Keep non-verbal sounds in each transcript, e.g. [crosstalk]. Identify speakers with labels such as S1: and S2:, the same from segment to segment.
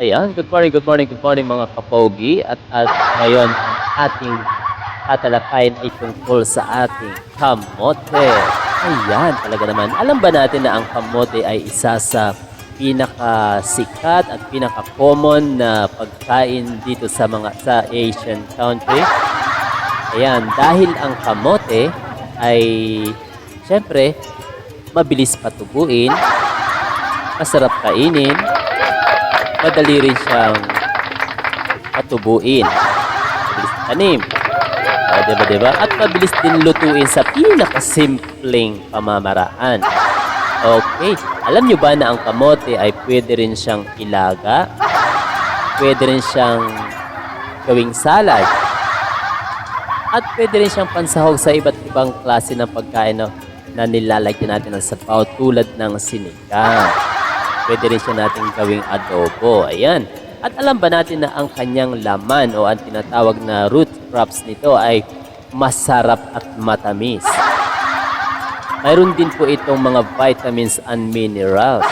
S1: Ayan, good morning, good morning, good morning mga kapogi. At, at ngayon, ang ating tatalakayin ay tungkol sa ating kamote. Ayan, talaga naman. Alam ba natin na ang kamote ay isa sa pinakasikat at pinaka-common na pagkain dito sa mga sa Asian country? Ayan, dahil ang kamote ay syempre mabilis patubuin, masarap kainin, madali rin siyang patubuin. Mabilis tanim. O, diba, diba? At mabilis din lutuin sa pinakasimpleng pamamaraan. Okay. Alam nyo ba na ang kamote ay pwede rin siyang ilaga? Pwede rin siyang gawing salad? At pwede rin siyang pansahog sa iba't ibang klase ng pagkain na, nilalagyan natin ng sabaw tulad ng sinigang. Pwede rin siya natin gawing adobo. Ayan. At alam ba natin na ang kanyang laman o ang tinatawag na root crops nito ay masarap at matamis. Mayroon din po itong mga vitamins and minerals.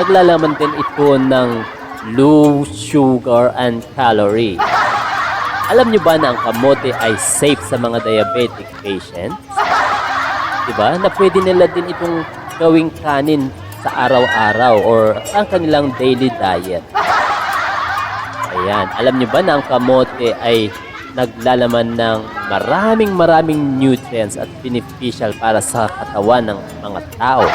S1: Naglalaman din ito ng low sugar and calorie. Alam niyo ba na ang kamote ay safe sa mga diabetic patients? Diba? Na pwede nila din itong gawing kanin sa araw-araw or ang kanilang daily diet. Ayan. Alam niyo ba na ang kamote ay naglalaman ng maraming maraming nutrients at beneficial para sa katawan ng mga tao.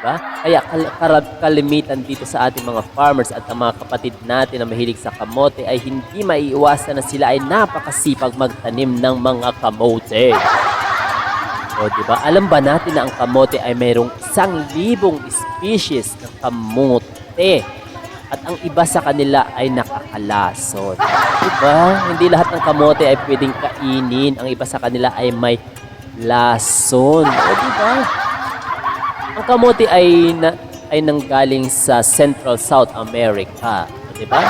S1: Diba? Kaya kal- kalimitan dito sa ating mga farmers at ang mga kapatid natin na mahilig sa kamote ay hindi maiiwasan na sila ay napakasipag magtanim ng mga kamote. O, di ba? Alam ba natin na ang kamote ay mayroong isang libong species ng kamote at ang iba sa kanila ay nakakalason. Di ba? Hindi lahat ng kamote ay pwedeng kainin. Ang iba sa kanila ay may lason. O, di ba? Ang kamote ay na, ay nanggaling sa Central South America. O, di ba?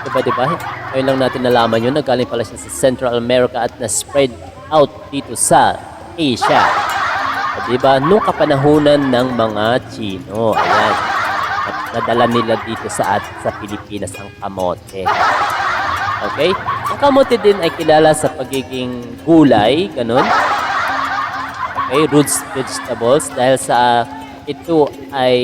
S1: Di di ba? Ngayon lang natin nalaman yun. Nagaling pala siya sa Central America at na-spread out dito sa Asia. O, di ba? Nung kapanahunan ng mga Chino. Ayan. At nadala nila dito sa at sa Pilipinas ang kamote. Okay? Ang kamote din ay kilala sa pagiging gulay, ganun. Okay, roots vegetables dahil sa ito ay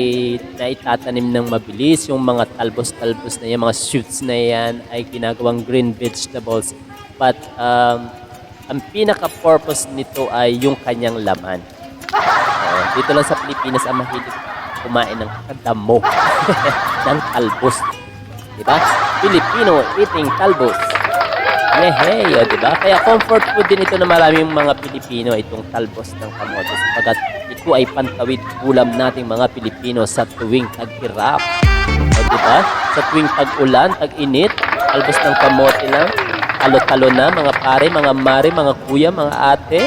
S1: naitatanim ng mabilis. Yung mga talbos-talbos na yan, mga shoots na yan ay ginagawang green vegetables. But um, ang pinaka-purpose nito ay yung kanyang laman. Oo, dito lang sa Pilipinas ang mahilig kumain ng kadamo [laughs] ng talbos. Diba? Filipino eating talbos. Yehey, o diba? Kaya comfort food din ito na maraming mga Pilipino itong talbos ng kamote sapagat ito ay pantawid ulam nating mga Pilipino sa tuwing taghirap. O diba? Sa tuwing tag-ulan, tag-init, talbos ng kamote lang, talo-talo na mga pare, mga mare, mga kuya, mga ate.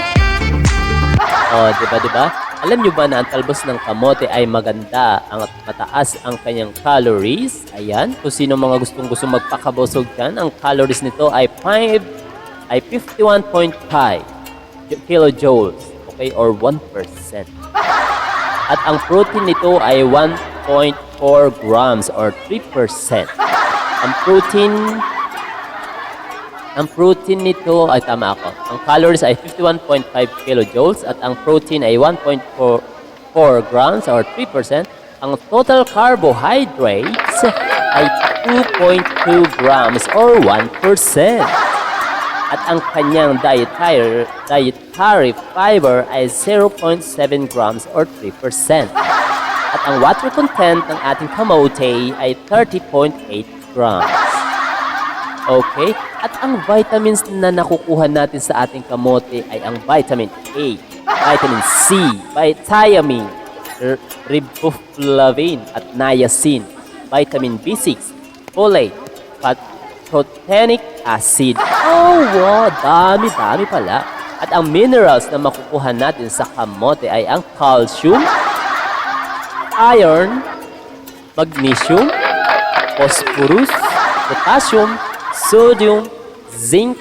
S1: O diba, diba? Alam nyo ba na ang talbos ng kamote ay maganda ang mataas ang kanyang calories? Ayan, kung sino mga gustong gusto magpakabusog dyan, ang calories nito ay 5 ay 51.5 kilojoules, okay, or 1%. At ang protein nito ay 1.4 grams or 3%. Ang protein ang protein nito ay tama ako. Ang calories ay 51.5 kilojoules at ang protein ay 1.4 4 grams or 3%. Ang total carbohydrates ay 2.2 grams or 1%. At ang kanyang dietary, dietary fiber ay 0.7 grams or 3%. At ang water content ng ating kamote ay 30.8 grams. Okay? At ang vitamins na nakukuha natin sa ating kamote ay ang vitamin A, vitamin C, vitamin, riboflavin at niacin, vitamin B6, folate, pantothenic acid. Oh, wow! Dami-dami pala. At ang minerals na makukuha natin sa kamote ay ang calcium, iron, magnesium, phosphorus, potassium, sodium, zinc,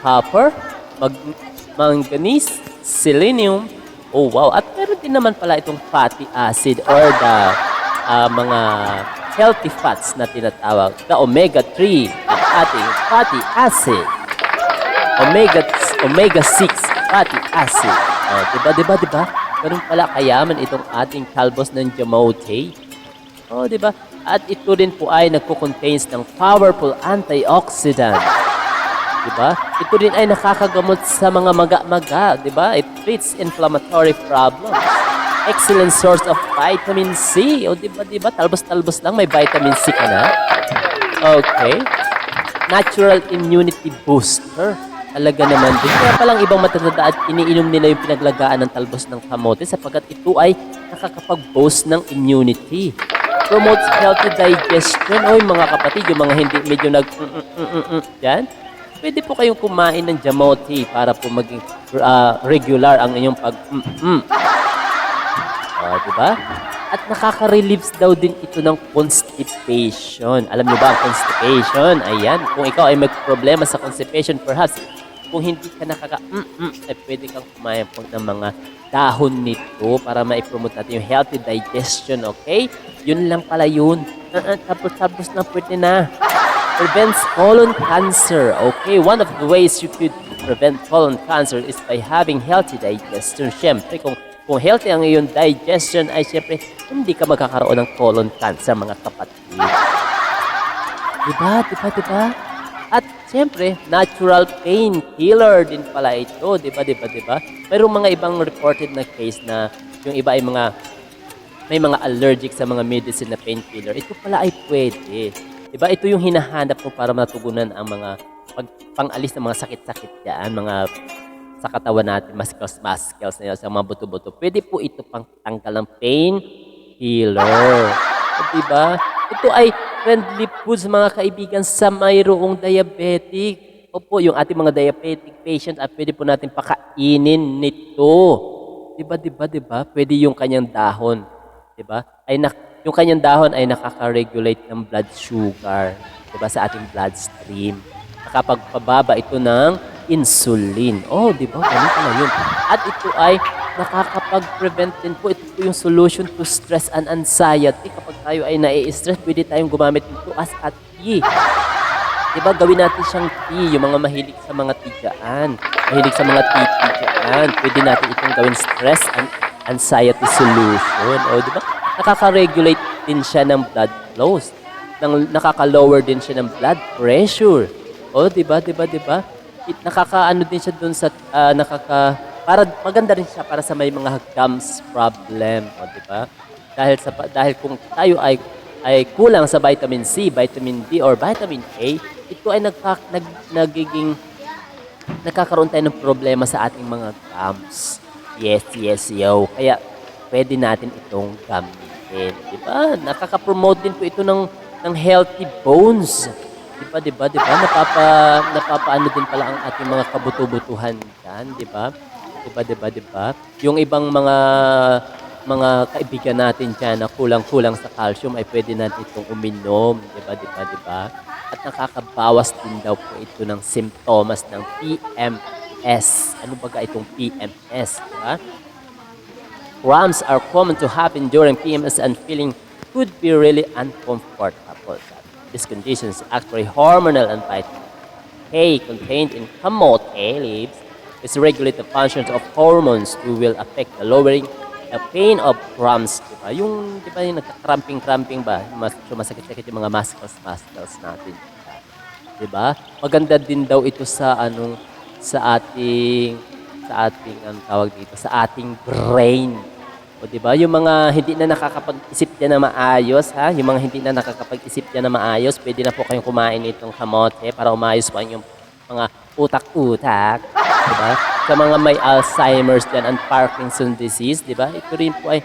S1: copper, mag- manganese, selenium, oh wow, at meron din naman pala itong fatty acid or the ah, mga healthy fats na tinatawag, the omega-3, ang ating fatty acid. Omega omega 6 fatty acid. Oh, 'di ba, 'di ba, 'di ba? Ganun pala kayaman itong ating kalbos ng jamote. Oh, 'di ba? At ito rin po ay nagko-contains ng powerful antioxidant. 'Di ba? Ito din ay nakakagamot sa mga maga-maga, 'di ba? It treats inflammatory problems. Excellent source of vitamin C. O 'di ba, 'di ba? Talbos-talbos lang may vitamin C ka na. Okay. Natural immunity booster. Talaga naman din. Kaya palang ibang matatanda at iniinom nila yung pinaglagaan ng talbos ng kamote sapagkat ito ay nakakapag-boost ng immunity. Promotes healthy digestion. Oy mga kapatid, yung mga hindi medyo nag dyan, pwede po kayong kumain ng jamote para po maging ah, regular ang inyong pag mm. Ah, di ba? At nakaka-relieves daw din ito ng constipation. Alam niyo ba ang constipation? Ayan, kung ikaw ay may problema sa constipation, perhaps kung hindi ka nakaka mm, mm, ay pwede kang kumain po ng mga dahon nito para ma-promote natin yung healthy digestion, okay? Yun lang pala yun. Uh, uh, tapos-tapos na pwede na. Prevents colon cancer, okay? One of the ways you could prevent colon cancer is by having healthy digestion. Siyempre, kung kung healthy ang iyong digestion, ay siyempre, hindi ka magkakaroon ng colon cancer, mga kapatid. Diba? Diba? Diba? At siyempre, natural painkiller din pala ito. Diba? Diba? Diba? Mayroong mga ibang reported na case na yung iba ay mga may mga allergic sa mga medicine na painkiller. Ito pala ay pwede. Diba? Ito yung hinahanap mo para matugunan ang mga pag, pang-alis ng mga sakit-sakit yan, mga sa katawan natin, muscles, muscles na yun, sa mga buto-buto. Pwede po ito pang tanggal ng pain healer. Diba? Ito ay friendly food sa mga kaibigan sa mayroong diabetic. Opo, yung ating mga diabetic patient at pwede po natin pakainin nito. Diba, diba, diba? Pwede yung kanyang dahon. Diba? Ay nak yung kanyang dahon ay nakaka-regulate ng blood sugar. Diba? Sa ating bloodstream. Nakapagpababa ito ng insulin. Oh, di ba? Ganun pala yun. At ito ay nakakapag-prevent din po. Ito po yung solution to stress and anxiety. Kapag tayo ay nai-stress, pwede tayong gumamit nito as a tea. Di ba? Gawin natin siyang tea. Yung mga mahilig sa mga tigaan. Mahilig sa mga tea-tigaan. Pwede natin itong gawin stress and anxiety solution. O, di ba? Nakaka-regulate din siya ng blood flows. Nang, nakaka-lower din siya ng blood pressure. O, di ba? Di ba? Di ba? it, nakakaano din siya dun sa ah, nakaka para maganda rin siya para sa may mga gums problem, o di ba? Dahil sa dahil kung tayo ay ay kulang sa vitamin C, vitamin D or vitamin A, ito ay nagka, nag, nagiging nagkakaroon tayo ng problema sa ating mga gums. Yes, yes, yo. Kaya pwede natin itong gamitin, di ba? Nakaka-promote din po ito ng ng healthy bones. Di ba, di ba, di ba? Napapa, napapaano din pala ang ating mga kabuto-butuhan dyan, di ba? Di ba, di ba? Yung ibang mga mga kaibigan natin dyan na kulang-kulang sa calcium ay pwede natin itong uminom, di ba, di ba? At nakakabawas din daw po ito ng simptomas ng PMS. Ano ba itong PMS, di? Cramps are common to happen during PMS and feeling could be really uncomfortable. This condition is actually hormonal and vitamin K contained in kamote leaves is regulate the functions of hormones who will affect the lowering the pain of cramps. Diba? Yung, di ba, yung nagka-cramping-cramping ba? Mas, sumasakit-sakit yung mga muscles, muscles natin. Diba? Maganda din daw ito sa anong sa ating sa ating ang tawag dito sa ating brain. O di ba? Yung mga hindi na nakakapag-isip na maayos, ha? Yung mga hindi na nakakapag-isip na maayos, pwede na po kayong kumain nitong kamote para umayos po ang inyong mga utak-utak. Di ba? Sa mga may Alzheimer's diyan and Parkinson disease, di ba? Ito rin po ay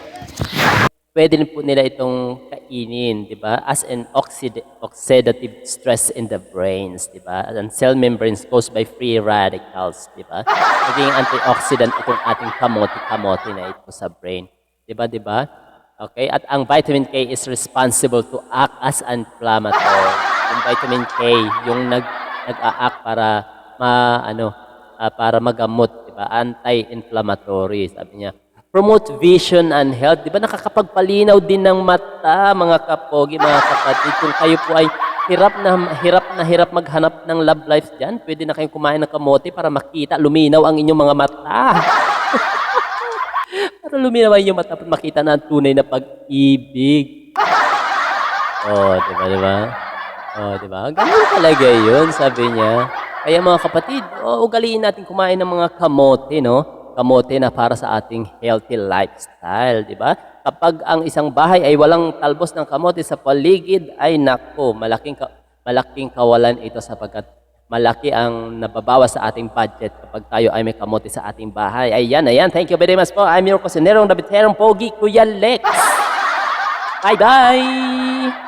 S1: pwede rin po nila itong kainin, di ba? As an oxid- oxidative stress in the brains, di ba? And cell membranes caused by free radicals, di ba? Naging antioxidant itong ating kamote-kamote na ito sa brain. Di ba, di ba? Okay, at ang vitamin K is responsible to act as inflammatory. Yung vitamin K, yung nag nag-a-act para ma ano, ah, para magamot, di ba? Anti-inflammatory, sabi niya. promote vision and health. Di ba nakakapagpalinaw din ng mata, mga kapogi, mga kapatid. Kung kayo po ay hirap na hirap na hirap maghanap ng love life dyan, pwede na kayong kumain ng kamote para makita, luminaw ang inyong mga mata. [laughs] para luminaw ang inyong mata at makita na ang tunay na pag-ibig. Oh, di ba, di ba? Oh, di ba? Ganun talaga yun, sabi niya. Kaya mga kapatid, oh, ugaliin natin kumain ng mga kamote, no? Kamote na para sa ating healthy lifestyle, di ba? Kapag ang isang bahay ay walang talbos ng kamote sa paligid, ay nako, malaking, ka- malaking kawalan ito sapagkat malaki ang nababawas sa ating budget kapag tayo ay may kamote sa ating bahay. Ayan, ayan. Thank you very much po. I'm your kusinerong Dabiterong Pogi, Kuya Lex. Bye-bye!